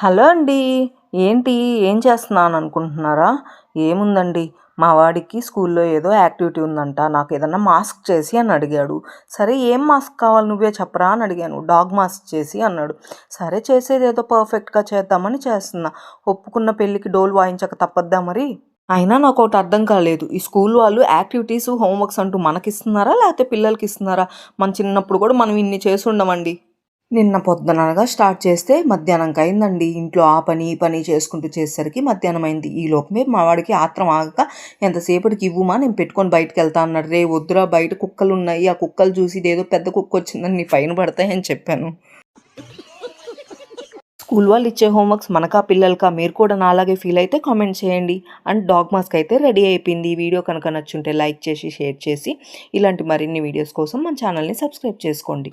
Hello అండి. ఏంటి? ఏం చేస్తున్నాను అనుకుంటున్నారా ఏముందండి? మా వాడికి స్కూల్లో ఏదో యాక్టివిటీ ఉందంట. నాకు ఏదన్నా మాస్క్ చేసి అని అడిగాడు. సరే ఏం మాస్క్ కావాలి నువ్వే చెప్పరా అని అడిగాను. డాగ్ మాస్క్ చేసి అన్నాడు. సరే చేసేది ఏదో పర్ఫెక్ట్గా చేద్దామని చేస్తున్నా. ఒప్పుకున్న పెళ్ళికి డోల్ వాయించక తప్పద్దా మరి? అయినా నాకు ఒకటి అర్థం కాలేదు. ఈ స్కూల్ వాళ్ళు యాక్టివిటీస్ హోంవర్క్స్ అంటూ మనకి ఇస్తున్నారా లేకపోతే పిల్లలకి ఇస్తున్నారా మన చిన్నప్పుడు కూడా మనం ఇన్ని చేసి ఉండమండి. నిన్న పొద్దుననగా స్టార్ట్ చేస్తే మధ్యాహ్నంకి అయిందండి. ఇంట్లో ఆ పని ఈ పని చేసుకుంటూ చేసేసరికి మధ్యాహ్నం అయింది. ఈ లోపమే మా వాడికి ఆత్రం ఆగక ఎంతసేపటికి ఇవ్వుమా? నేను పెట్టుకొని బయటకు వెళ్తా అన్నాడు. రే వద్దురా బయట కుక్కలు ఉన్నాయి ఆ కుక్కలు చూసి ఇదేదో పెద్ద కుక్క వచ్చిందని నీ పైన పడతాయని చెప్పాను. స్కూల్ వాళ్ళు ఇచ్చే హోంవర్క్స్ మనకా పిల్లలకా? మీరు కూడా నాలాగే ఫీల్ అయితే కామెంట్ చేయండి. అండ్ డాగ్ మాస్క్ అయితే రెడీ అయిపోయింది. ఈ వీడియో కనుక నచ్చుంటే లైక్ చేసి షేర్ చేసి ఇలాంటి మరిన్ని వీడియోస్ కోసం మన ఛానల్ని సబ్స్క్రైబ్ చేసుకోండి.